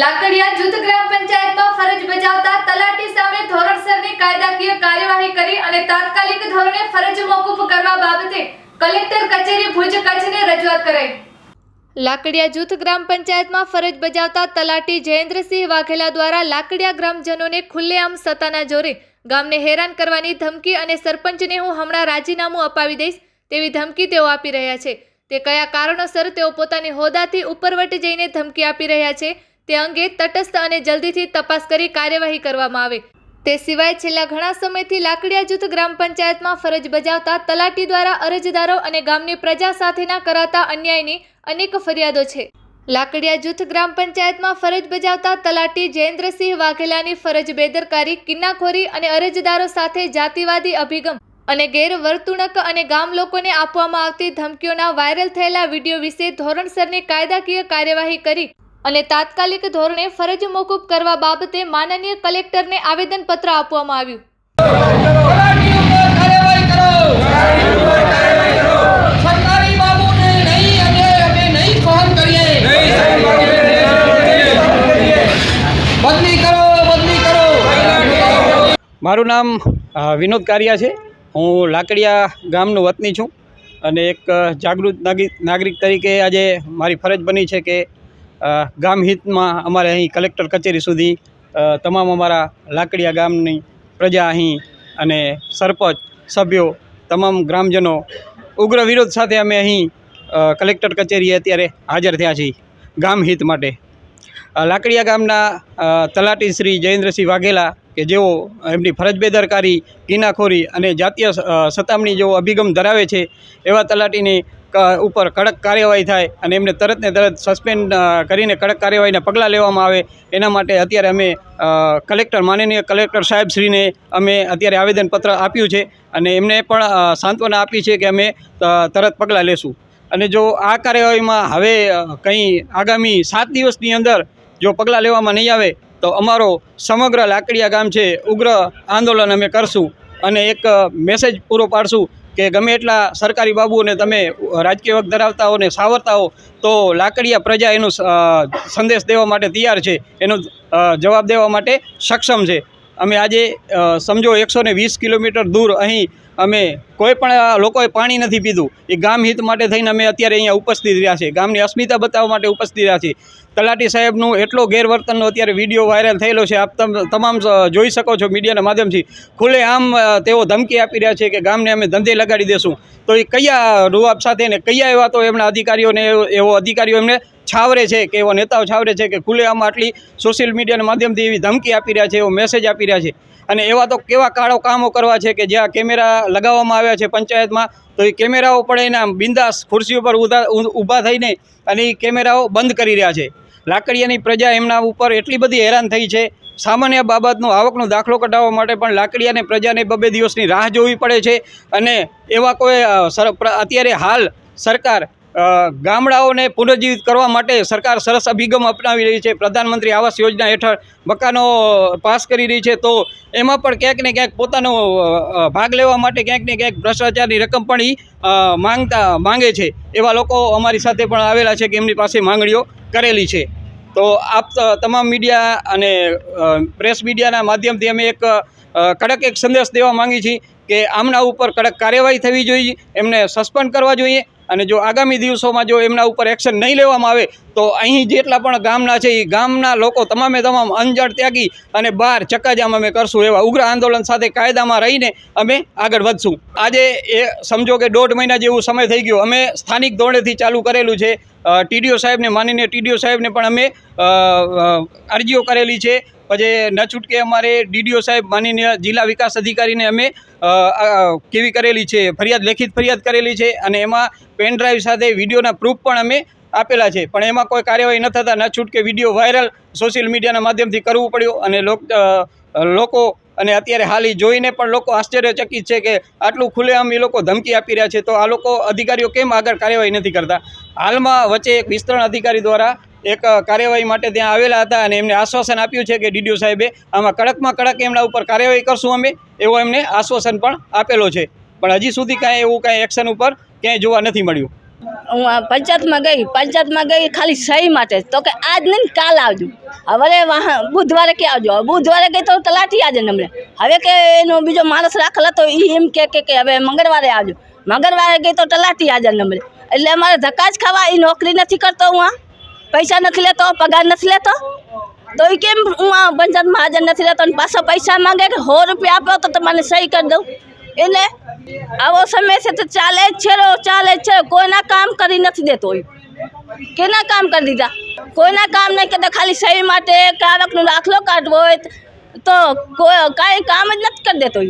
લાકડિયા જૂથ ગ્રામ પંચાયતમાં ફરજ બજાવતા તલાટી સામે ધોરણસરની કાયદાકીય કાર્યવાહી કરી અને તાત્કાલિક ધોરણે ફરજ મોકૂફ કરવા બાબતે કલેક્ટર કચેરી ભુજ કચ્છને રજૂઆત કરાઈ. લાકડિયા જૂથ ગ્રામ પંચાયતમાં ફરજ બજાવતા તલાટી જયેન્દ્રસિંહ વાઘેલા દ્વારા લાકડિયા ગ્રામજનોને ખુલ્લેઆમ સત્તાના જોરે ગામને હેરાન કરવાની ધમકી અને સરપંચને હું હમણાં રાજીનામું અપાવી દઈશ તેવી ધમકી તેઓ આપી રહ્યા છે. તે કયા કારણોસર તેઓ પોતાની હોદાથી ઉપરવટ જઈને ધમકી આપી રહ્યા છે? તે અંગે તટસ્થ અને જલ્દીથી તપાસ કરી કાર્યવાહી કરવામાં આવે. તે સિવાય છેલ્લા ઘણા સમયથી લાકડિયા જૂથ ગ્રામ પંચાયતમાં ફરજ બજાવતા તલાટી દ્વારા અરજદારો અને ગામની પ્રજા સાથેના કરાતા અન્યાયની અનેક ફરિયાદો છે. લાકડિયા જૂથ ગ્રામ પંચાયતમાં ફરજ બજાવતા તલાટી જયેન્દ્રસિંહ વાઘેલાની ફરજ બેદરકારી, કિન્નાખોરી અને અરજદારો સાથે જાતિવાદી અભિગમ અને ગેરવર્તુણક અને ગામ લોકોને આપવામાં આવતી ધમકીઓના વાયરલ થયેલા વીડિયો વિશે ધોરણસરની કાયદાકીય કાર્યવાહી કરી અને તાત્કાલિક ધોરણે ફરજ મોકૂફ કરવા બાબતે માનનીય કલેક્ટરને આવેદનપત્ર આપવામાં આવ્યું. તલાટી ઉપર કાર્યવાહી કરો સરકારી બાબુને નહીં અને અમે નહીં સહન કરીએ. બદલી કરો બદલી કરો. મારું નામ વિનોદ કારિયા છે. હું લાકડિયા ગામનો વતની છું અને એક જાગૃત નાગરિક તરીકે આજે મારી ફરજ બની છે કે અ, ગામ હિતમાં અમારે અહીં કલેક્ટર કચેરી સુધી તમામ અમારા લાકડિયા ગામની પ્રજા અહીં અને સરપંચ સભ્યો તમામ ગ્રામજનો ઉગ્ર વિરોધ સાથે અમે અહીં કલેક્ટર કચેરીએ અત્યારે હાજર થયા છીએ ગામ હિત માટે. લાકડિયા ગામના તલાટી શ્રી જયેન્દ્રસિંહ વાઘેલા કે જેઓ એમની ફરજ બેદરકારી કિનાખોરી અને જાતીય સતામણી જેવો અભિગમ ધરાવે છે એવા તલાટીની ઉપર કડક કાર્યવાહી થાય અને એમને તરત ને તરત સસ્પેન્ડ કરીને કડક કાર્યવાહીના પગલાં લેવામાં આવે, એના માટે અત્યારે અમે કલેક્ટર, માનનીય કલેક્ટર સાહેબશ્રીને અમે અત્યારે આવેદનપત્ર આપ્યું છે અને એમને પણ સાંત્વના આપી છે કે અમે તરત પગલાં લેશું. અને જો આ કાર્યવાહીમાં હવે કંઈ આગામી સાત દિવસની અંદર જો પગલાં લેવામાં નહીં આવે, તો અમારો સમગ્ર લાકડીયા ગામ છે, ઉગ્ર આંદોલન અમે કરશું અને એક મેસેજ પૂરો પાડશું કે ગમે એટલા સરકારી બાબુઓને તમે રાજકીય વગ ધરાવતા હો ને સાવરતા હો તો લાકડિયા પ્રજા એનો સંદેશ દેવા માટે તૈયાર છે, એનો જવાબ દેવા માટે સક્ષમ છે. અમે આજે સમજો એકસો વીસ કિલોમીટર દૂર અહીં અમે કોઈ પણ લોકોએ પાણી નથી પીધું. એ ગામ હિત માટે થઈને અમે અત્યારે અહીંયા ઉપસ્થિત રહ્યા છે ગામની અસ્મિતા બતાવવા માટે ઉપસ્થિત રહ્યા છીએ. તલાટી સાહેબનું એટલો ગેરવર્તનનો અત્યારે વીડિયો વાયરલ થયેલો છે. આપ તમ- તમામ જોઈ શકો છો મીડિયાના માધ્યમથી. ખુલ્લે આમ તેઓ ધમકી આપી રહ્યા છે કે ગામને અમે ધંધે લગાડી દેશું. તો એ કયા રૂઆબ સાથે ને કયા એવા તો એમના અધિકારીઓને એવો- અધિકારીઓ એમને છાવરે છે કે એવા નેતાઓ છાવરે છે કે ખુલ્લે આમ આટલી સોશિયલ મીડિયાના માધ્યમથી એવી ધમકી આપી રહ્યા છે, એવો મેસેજ આપી રહ્યા છે. અને એવા તો કેવા કાળો કામો કરવા છે કે જ્યાં કેમેરા લગાવવામાં આવ્યા છે પંચાયતમાં, તો એ કેમેરાઓ પણ એના બિંદાસ ખુરશી ઉપર ઊભા થઈને અને એ કેમેરાઓ બંધ કરી રહ્યા છે. લાકડીયાની પ્રજા એમના ઉપર એટલી બધી હેરાન થઈ છે. સામાન્ય બાબતનો આવકનો દાખલો કઢાવવા માટે પણ લાકડીયાને પ્રજાને બબે દિવસની રાહ જોવી પડે છે. અને એવા કોઈ અત્યારે હાલ સરકાર ગામડાઓને પુનર્જીવિત કરવા માટે સરકાર સરસ અભિગમ અપનાવી રહી છે. પ્રધાનમંત્રી આવાસ યોજના હેઠળ મકાનો પાસ કરી રહી છે. તો એમાં પણ ક્યાંક ને ક્યાંક પોતાનો ભાગ લેવા માટે ક્યાંક ને ક્યાંક ભ્રષ્ટાચારની રકમ પણ એ માંગતા, માંગે છે. એવા લોકો અમારી સાથે પણ આવેલા છે કે એમની પાસે માંગણીઓ કરેલી છે. તો આપ તમામ મીડિયા અને પ્રેસ મીડિયાના માધ્યમથી અમે એક કડક એક સંદેશ દેવા માંગીએ છીએ કે આમના ઉપર કડક કાર્યવાહી થવી જોઈએ. એમને સસ્પેન્ડ કરવા જોઈએ. અને જો આગામી દિવસોમાં જો એમના ઉપર એક્શન નહીં લેવામાં આવે તો અહીં જેટલા પણ ગામના છે એ ગામના લોકો તમામે તમામ અંજળ ત્યાગી અને બહાર ચક્કાજામ અમે કરશું એવા ઉગ્ર આંદોલન સાથે કાયદામાં રહીને અમે આગળ વધશું. આજે એ સમજો કે દોઢ મહિના જેવું સમય થઈ ગયો. અમે સ્થાનિક ધોરણેથી ચાલુ કરેલું છે. ટીડીઓ સાહેબને માનીને ટીડીઓ સાહેબને પણ અમે અરજીઓ કરેલી છે. પછી ન છૂટકે અમારે ડીડીઓ સાહેબ માનીને જિલ્લા વિકાસ અધિકારીને અમે કેવી કરેલી છે, ફરિયાદ, લેખિત ફરિયાદ કરેલી છે. અને એમાં પેન ડ્રાઈવ સાથે વિડીયોના પ્રૂફ પણ અમે આપેલા છે. પણ એમાં કોઈ કાર્યવાહી ન થતાં ન છૂટકે વીડિયો વાયરલ સોશિયલ મીડિયાના માધ્યમથી કરવું પડ્યું અને લોક અને અત્યારે હાલી જોઈને પણ લોકો આશ્ચર્યચકિત છે કે આટલું ખુલ્લેઆમ એ લોકો ધમકી આપી રહ્યા છે. તો આ લોકો અધિકારીઓ કેમ આગળ કાર્યવાહી નથી કરતા? હાલમાં વચ્ચે એક વિસ્તરણ અધિકારી દ્વારા એક કાર્યવાહી માટે ત્યાં આવેલા હતા અને એમને આશ્વાસન આપ્યું છે કે ડીડીઓ સાહેબે આમાં કડકમાં કડક એમના ઉપર કાર્યવાહી કરશું અમે, એવો એમને આશ્વાસન પણ આપેલો છે. પણ હજી સુધી કાંઈ એવું કાંઈ એક્શન ઉપર ક્યાંય જોવા નથી મળ્યું. હું પંચાયતમાં ગઈ પંચાયતમાં ગઈ ખાલી સહી માટે. તો કે આજ નહીં, કાલ આવજો. હવે બુધવારે કે આવજો? બુધવારે ગઈ તો તલાટી આજે નમણે હવે કે એનો બીજો માણસ રાખેલો તો એ એમ કે કે હવે મંગળવારે આવજો. મંગળવારે ગઈ તો તલાટી આજે નમણે એટલે અમારે ધક્કા જ ખાવા એ નોકરી નથી કરતો હું પૈસા નથી લેતો, પગાર નથી લેતો. તો એ કેમ હું પંચાયતમાં હાજર નથી રહેતો? અને પાછા પૈસા માંગે કે સો રૂપિયા આપો તો તમારે સહી કરી દઉં. એટલે આવો સમય છે તો ચાલે જ છે ચાલે જ છે. કોઈના કામ કરી નથી દેતો કેના કામ કરી દીધા? કોઈના કામ નહીં કરતા, ખાલી સહી માટે કે આવકનો દાખલો કાઢવો હોય તો કોઈ, કાંઈ કામ જ નથી કરી દેતો